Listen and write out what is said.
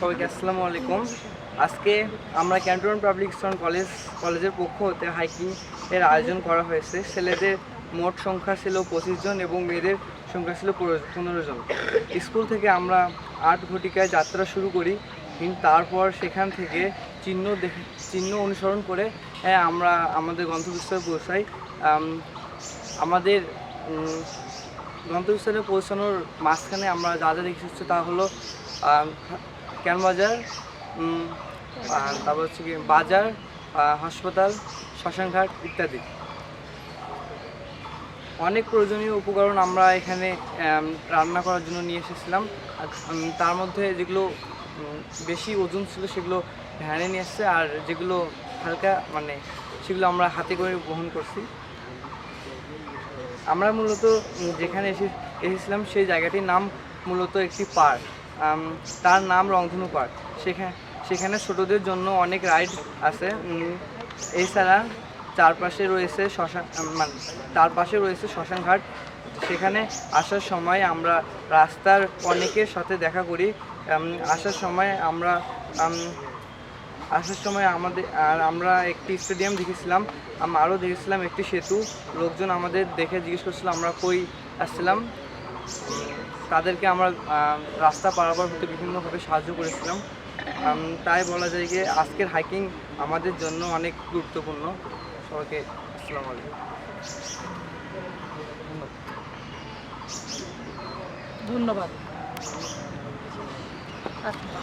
সবাইকে আসসালামু আলাইকুম। আজকে আমরা ক্যান্টনমেন্ট পাবলিক স্কুল কলেজ কলেজের পক্ষ হতে হাইকিং এর আয়োজন করা হয়েছে। ছেলেদের মোট সংখ্যা ছিল পঁচিশ জন এবং মেয়েদের সংখ্যা ছিল পনেরো- জন। স্কুল থেকে আমরা আট ঘটিকায় যাত্রা শুরু করি। কিন্তু তারপর সেখান থেকে চিহ্ন দেখে চিহ্ন অনুসরণ করে হ্যাঁ, আমরা আমাদের গন্তব্যস্থলে পৌঁছাই। আমাদের গন্তব্যস্থলে পৌঁছানোর মাঝখানে আমরা যা যা দেখে এসেছি তা হলো ক্যানবাজার তারপর হচ্ছে কি বাজার হাসপাতাল, শ্মশানঘাট ইত্যাদি। অনেক প্রয়োজনীয় উপকরণ আমরা এখানে রান্না করার জন্য নিয়ে এসেছিলাম। তার মধ্যে যেগুলো বেশি ওজন ছিল সেগুলো ভ্যানে নিয়ে এসছে। আর যেগুলো হালকা মানে সেগুলো আমরা হাতে করে বহন করছি। আমরা মূলত যেখানে এসে এসেছিলাম সেই জায়গাটির নাম মূলত একটি পার্ক। তার নাম রংধনু পার্ক। সেখানে সেখানে ছোটদের জন্য অনেক রাইড আছে। এছাড়া চারপাশে রয়েছে শ্মশান মানে তার পাশে রয়েছে শ্মশানঘাট। সেখানে আসার সময় আমরা রাস্তার অনেকের সাথে দেখা করি। আসার সময় আমরা আসার সময় আমাদের আর আমরা একটি স্টেডিয়াম দেখেছিলাম। আরও দেখেছিলাম একটি সেতু। লোকজন আমাদের দেখে জিজ্ঞেস করছিল, আমরা কই আসছিলাম? তাদেরকে আমরা রাস্তা পারাপার হতে বিভিন্নভাবে সাহায্য করেছিলাম। তাই বলা যায় যে আজকের হাইকিং আমাদের জন্য অনেক গুরুত্বপূর্ণ। সবাইকে আসসালামু আলাইকুম। ধন্যবাদ। আচ্ছা।